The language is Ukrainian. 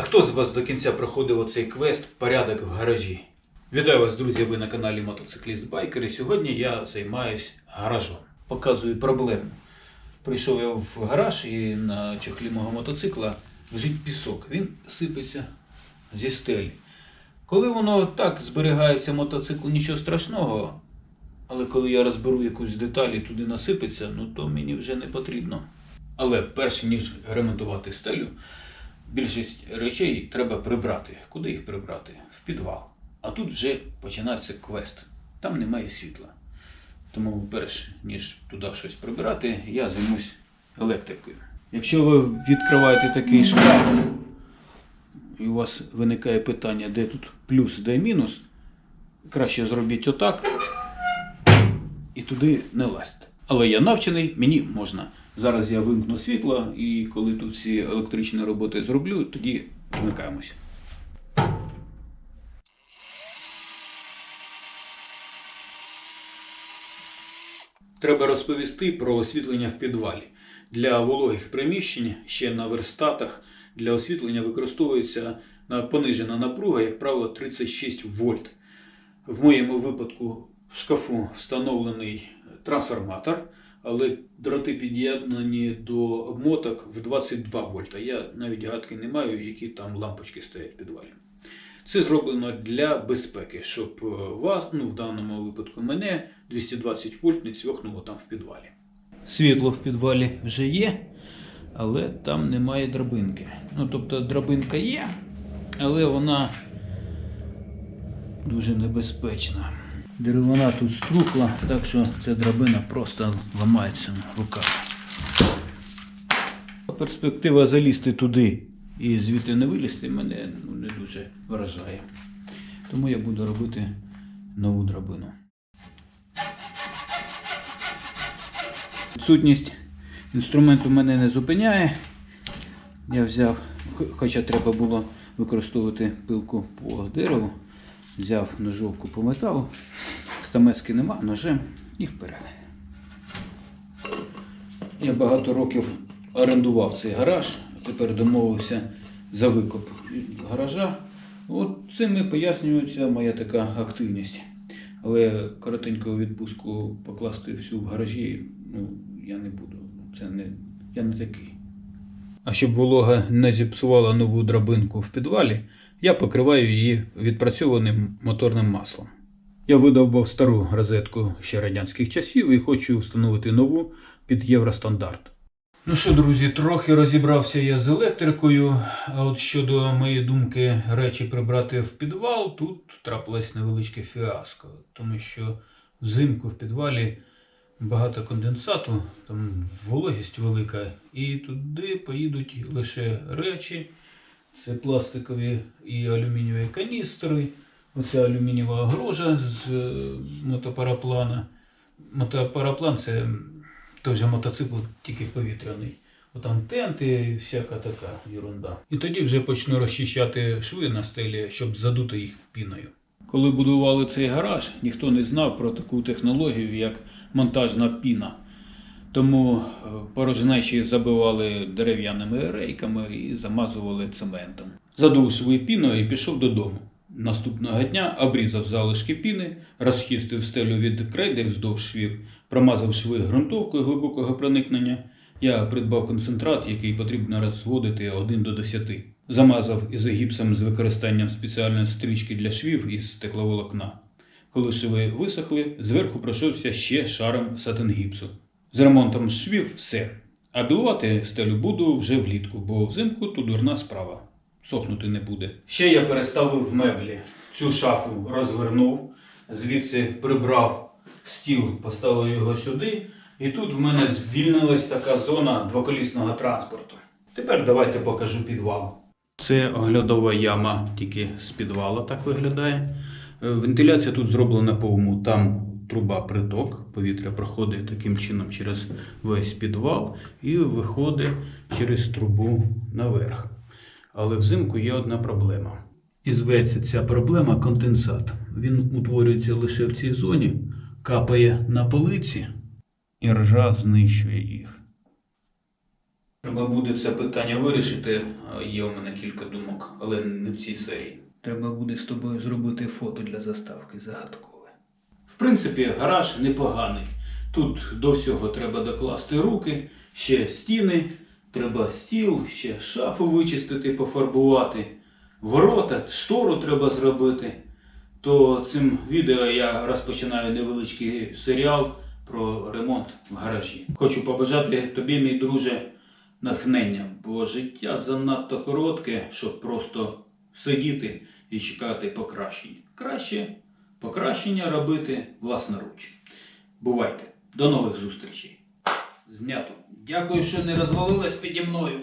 А хто з вас до кінця проходив оцей квест Порядок в гаражі? Вітаю вас, друзі! Ви на каналі Мотоцикліст Байкер. І сьогодні я займаюсь гаражом. Показую проблему. Прийшов я в гараж і на чохлі мого мотоцикла лежить пісок. Він сипеться зі стелі. Коли воно так зберігається мотоцикл, нічого страшного. Але коли я розберу якусь деталь і туди насипеться, ну то мені вже не потрібно. Але перш ніж ремонтувати стелю, більшість речей треба прибрати. Куди їх прибрати? В підвал. А тут вже починається квест. Там немає світла. Тому перш ніж туди щось прибирати, я займусь електрикою. Якщо ви відкриваєте такий шкаф, і у вас виникає питання, де тут плюс, де мінус, краще зробіть отак і туди не лазьте. Але я навчений, мені можна. Зараз я вимкну світло, і коли тут всі електричні роботи зроблю, тоді вмикаємося. Треба розповісти про освітлення в підвалі. Для вологих приміщень ще на верстатах для освітлення використовується понижена напруга, як правило, 36 вольт. В моєму випадку в шкафу встановлений трансформатор, але дроти під'єднані до обмоток в 22 вольта. Я навіть гадки не маю, які там лампочки стоять в підвалі. Це зроблено для безпеки, щоб е, вас, ну в даному випадку мене, 220 вольт не цьохнуло там в підвалі. Світло в підвалі вже є, але там немає драбинки. Ну, тобто драбинка є, але вона дуже небезпечна. Деревина тут струхла, так що ця драбина просто ламається в руках. Перспектива залізти туди і звідти не вилізти мене ну, не дуже вражає. Тому я буду робити нову драбину. Відсутність інструменту мене не зупиняє. Я взяв, хоча треба було використовувати пилку по дереву, взяв ножовку по металу, стамески нема, ножем і вперед. Я багато років орендував цей гараж, тепер домовився за викуп гаража. От цим і пояснюється моя така активність. Але коротеньку відпустку покласти всю в гаражі, ну, я не буду. Це не, я не такий. А щоб волога не зіпсувала нову драбинку в підвалі, я покриваю її відпрацьованим моторним маслом. Я видовбав стару розетку ще радянських часів і хочу встановити нову під євростандарт. Ну що, друзі, трохи розібрався я з електрикою. А от щодо моєї думки речі прибрати в підвал, тут трапилось невеличке фіаско, тому що взимку в підвалі багато конденсату, там вологість велика, і туди поїдуть лише речі. Це пластикові і алюмінієві каністри, оця алюмінієва огорожа з е, мотопараплана. Мотопараплан це той же мотоцикл, тільки повітряний. Отам тенти і всяка така ерунда. І тоді вже почну розчищати шви на стелі, щоб задути їх піною. Коли будували цей гараж, ніхто не знав про таку технологію, як монтажна піна. Тому е, порожнечі забивали дерев'яними рейками і замазували цементом. Задув шви піною і пішов додому. Наступного дня обрізав залишки піни, розчистив стелю від крейди вздовж швів, промазав шви ґрунтовкою глибокого проникнення. Я придбав концентрат, який потрібно розводити 1 до 10. Замазав ізогіпсом з використанням спеціальної стрічки для швів із стекловолокна. Коли шви висохли, зверху пройшовся ще шаром сатингіпсу. З ремонтом швів все. А білувати стелю буду вже влітку, бо взимку то дурна справа. Сохнути не буде. Ще я переставив меблі. Цю шафу розвернув, звідси прибрав стіл, поставив його сюди. І тут в мене звільнилась така зона двоколісного транспорту. Тепер давайте покажу підвал. Це оглядова яма тільки з підвала так виглядає. Е, Вентиляція тут зроблена по уму. Там труба приток, повітря проходить таким чином через весь підвал і виходить через трубу наверх. Але взимку є одна проблема. І зветься ця проблема конденсат. Він утворюється лише в цій зоні, капає на полиці, і ржа знищує їх. Треба буде це питання вирішити. Є у мене кілька думок, але не в цій серії. Треба буде з тобою зробити фото для заставки загадкове. Принципі, гараж непоганий. Тут до всього треба докласти руки, ще стіни, треба стіл, ще шафу вичистити, пофарбувати, ворота, штору треба зробити. То цим відео я розпочинаю невеличкий серіал про ремонт в гаражі. Хочу побажати тобі, мій друже, натхнення, бо життя занадто коротке, щоб просто сидіти і чекати покращення. Краще покращення робити власноруч. Бувайте. До нових зустрічей. Знято. Дякую, що не розвалилась піді мною.